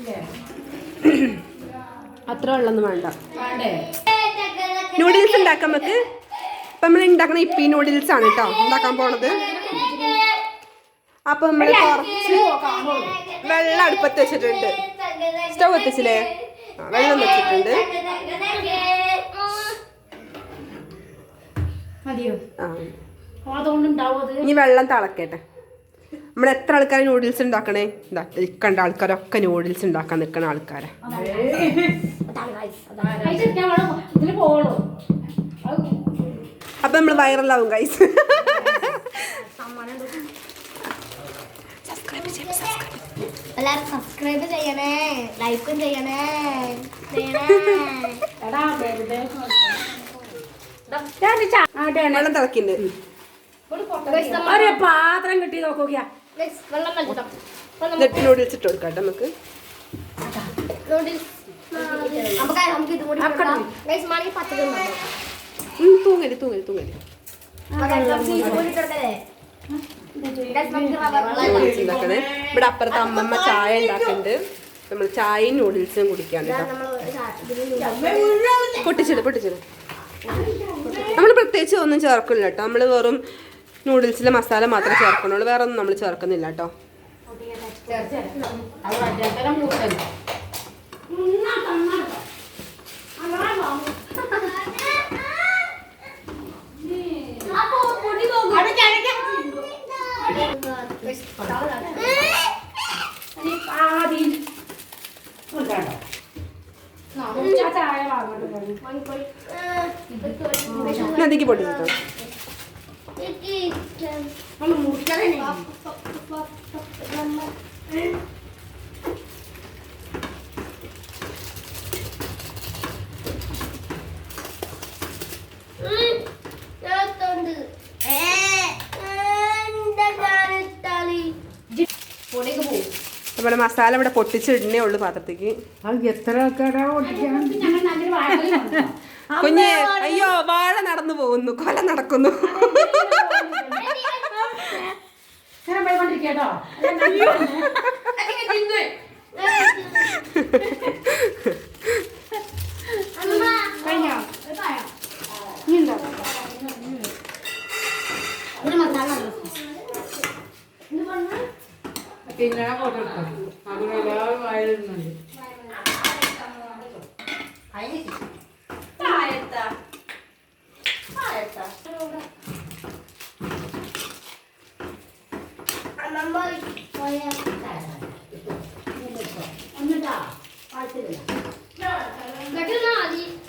അത്ര വെള്ളമൊന്നും വേണ്ട. നൂഡിൽസ് ഉണ്ടാക്കാം നമുക്ക്. ഇപ്പം നമ്മൾ ഉണ്ടാക്കുന്ന ഇപ്പി നൂഡിൽസ് ആണ് കേട്ടോ ഉണ്ടാക്കാൻ പോണത്. അപ്പൊ നമ്മൾ കുറച്ച് വെള്ളം അടുപ്പത്ത് വെച്ചിട്ടുണ്ട്. സ്റ്റവ് എത്തിച്ചില്ലേ വെള്ളം വെച്ചിട്ടുണ്ട്. ഇനി വെള്ളം തിളക്കട്ടെ. നമ്മൾ എത്ര ആൾക്കാർ നൂഡിൽസ് ഉണ്ടാക്കണേ നിൽക്കേണ്ട ആൾക്കാരൊക്കെ നൂഡിൽസ് ഉണ്ടാക്കാൻ നിൽക്കുന്ന ആൾക്കാരെ. അപ്പൊ നമ്മൾ വൈറലാവും ഗൈസ് എല്ലാരും സബ്സ്ക്രൈബ് ചെയ്യണേ. ലൈക്കും ചെയ്യണേ. വെള്ളം തിളക്കിണ്ട്. ഒരു പാത്രം കിട്ടി നോക്കുക വെച്ചിട്ടോ നൂഡിൽസ് ഇട്ട് കൊടുക്കാം നമുക്ക്. തൂങ്ങൽ തൂങ്ങൽ തൂങ്ങൽ. നൂഡിൽസ് ഉണ്ടാക്കണേ ഇവിടെ അപ്പുറത്ത് അമ്മമ്മ ചായ ഉണ്ടാക്കുന്നുണ്ട് നമ്മൾ ചായയും നൂഡിൽസും കുടിക്കാൻ കേട്ടോ പൊട്ടിച്ചിട് പൊട്ടിച്ചിട് നമ്മൾ പ്രത്യേകിച്ച് ഒന്നും ചേർക്കില്ല കേട്ടോ നമ്മൾ വെറും നൂഡിൽസിലെ മസാല മാത്രമേ ചേർക്കണുള്ളൂ വേറെ ഒന്നും നമ്മൾ ചേർക്കുന്നില്ല കേട്ടോ നദിക്ക് മറ്റേ മൂത്തൻ ആദ്യം വേണ്ട ആ ചായ വാങ്ങോട്ട് പോയി നദിക്ക് പൊട്ടിച്ചിട്ടോ നമ്മൾ മുറിക്കാതെ പൊടിയൊക്കെ പോകും നമ്മുടെ മസാല ഇവിടെ പൊട്ടിച്ചിടണേ ഉള്ളു പാത്രത്തേക്ക്. എത്ര ആൾക്കാരാ കുഞ്ഞ് അയ്യോ വാഴ നടന്നു പോകുന്നു കൊല നടക്കുന്നു. ഞാൻ പോയിക്കൊണ്ടിരിക്കട്ടോ കഴിഞ്ഞോ? ഇനി ഉണ്ടോ പിന്നെ കൊടുക്കും അതിനെല്ലാവരും വായിലുന്നുണ്ട്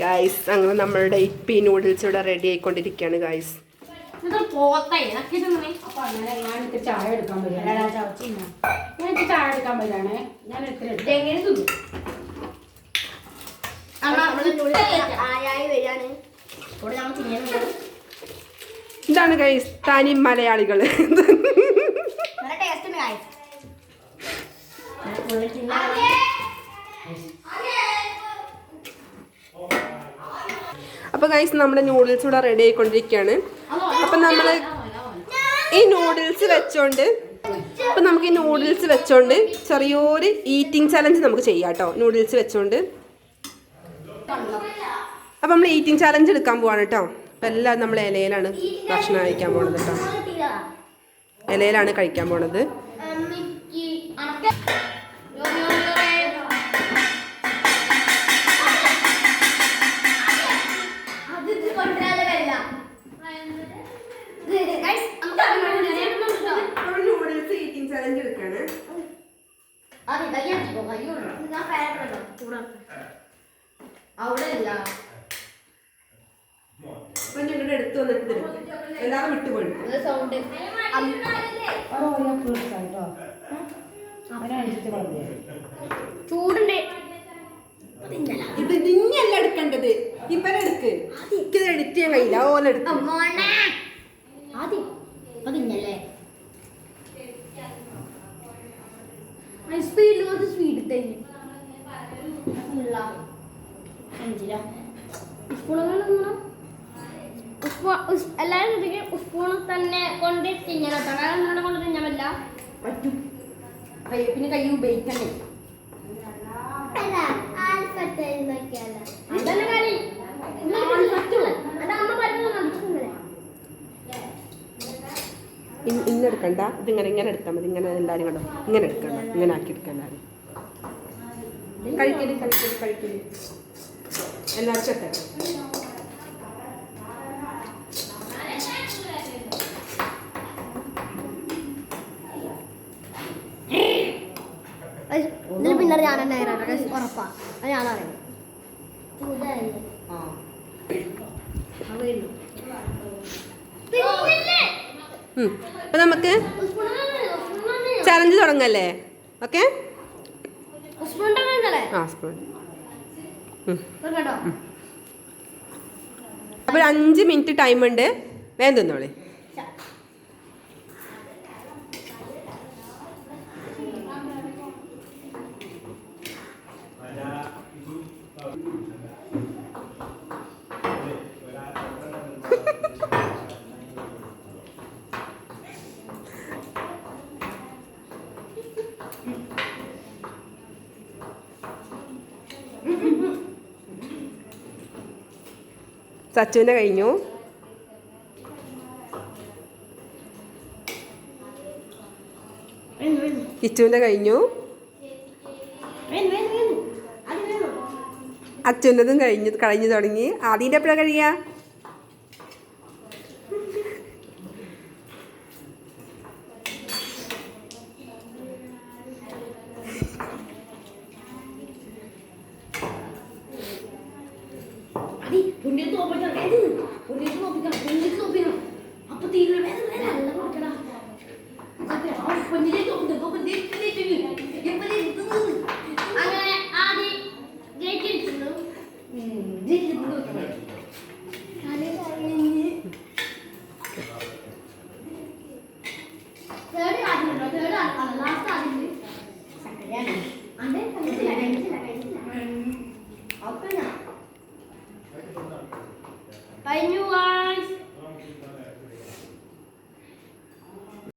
ഗൈസ് അങ്ങനെ നമ്മളുടെ ഇപ്പി നൂഡിൽസ് ഇവിടെ റെഡി ആയിക്കൊണ്ടിരിക്കുകയാണ് ഗൈസ് അപ്പൊ അങ്ങനെ ഞാൻ എനിക്ക് ചായ എടുക്കാൻ ഞാൻ എനിക്ക് ചായ എടുക്കാൻ വരികയാണ്. ഞാൻ എത്ര എടുത്തു ആയായി വരികയാണ്. ഇവിടെ നമ്മൾ തിന്നുന്നുണ്ട് ഇതാണ് ഗൈസ് തനി മലയാളികൾ അപ്പൊ ഗൈസ് നമ്മുടെ നൂഡിൽസ് ഇവിടെ റെഡി ആയിക്കൊണ്ടിരിക്കുകയാണ്. അപ്പൊ നമ്മൾ ഈ നൂഡിൽസ് വെച്ചോണ്ട് അപ്പൊ നമുക്ക് ഈ നൂഡിൽസ് വെച്ചോണ്ട് ചെറിയൊരു ഈറ്റിംഗ് ചലഞ്ച് നമുക്ക് ചെയ്യാം കേട്ടോ നൂഡിൽസ് വെച്ചോണ്ട്. അപ്പൊ നമ്മൾ ഈറ്റിംഗ് ചലഞ്ച് എടുക്കാൻ പോവാണ് കേട്ടോ. അപ്പൊ എല്ലാം നമ്മൾ ഇലയിലാണ് ഭക്ഷണം കഴിക്കാൻ പോണത് കേട്ടോ. ഇലയിലാണ് കഴിക്കാൻ പോണത്. അവിടെ ഇല്ല. ഞങ്ങളുടെ അടുത്ത് വന്നിട്ട് തരും എല്ലാവരും വിട്ടുപോയി സൗണ്ട് ചൂടുണ്ട്. ഇത് നിന്നല്ല എടുക്കേണ്ടത്. ഇവരെടുക്ക് ഇത് എഡിറ്റ് ചെയ്യാൻ കഴിയില്ല. ആദ്യം. അതിന്നല്ലേ സ്പീഡിൽ സ്പീഡ് തന്നെ എല്ലാവരും ചോദിക്കും തന്നെ കൊണ്ട് തിന്നാൻ നിങ്ങളുടെ കൊണ്ട് തിന്നാൻ പറ്റും. പിന്നെ കൈ ഉപയോഗിക്കണേ അതല്ല ഇങ്ങനെ എടുക്കണ്ട. ഇതിങ്ങനെ ഇങ്ങനെ എടുത്താൽ മതി. ഇങ്ങനെ എല്ലാവരും കണ്ടോ? ഇങ്ങനെ എടുക്കണ്ട. ഇങ്ങനെ ആക്കി എടുക്കണ്ട. കഴിക്കരുത് കഴിക്കരുത് കഴിക്കരുത് എല്ലാവരും ചെത്ത ഇതിൽ പിന്നെ ഞാൻ തന്നെ ഉറപ്പാ. അത് ഞാനറിയാം അപ്പം നമുക്ക് ചലഞ്ച് തുടങ്ങല്ലേ? ഓക്കെ ആ സ്പൂൺ അപ്പോൾ അഞ്ച് മിനിറ്റ് ടൈം ഉണ്ട് വേഗം സച്ചുവിന്റെ കഴിഞ്ഞു. കിച്ചുവിന്റെ കഴിഞ്ഞു. അച്ഛന്റെതും കഴിഞ്ഞു കഴിഞ്ഞു തുടങ്ങി. ആദ്യന്റെ എപ്പോഴാണ് കഴിയുക? 你别动不行，赶紧。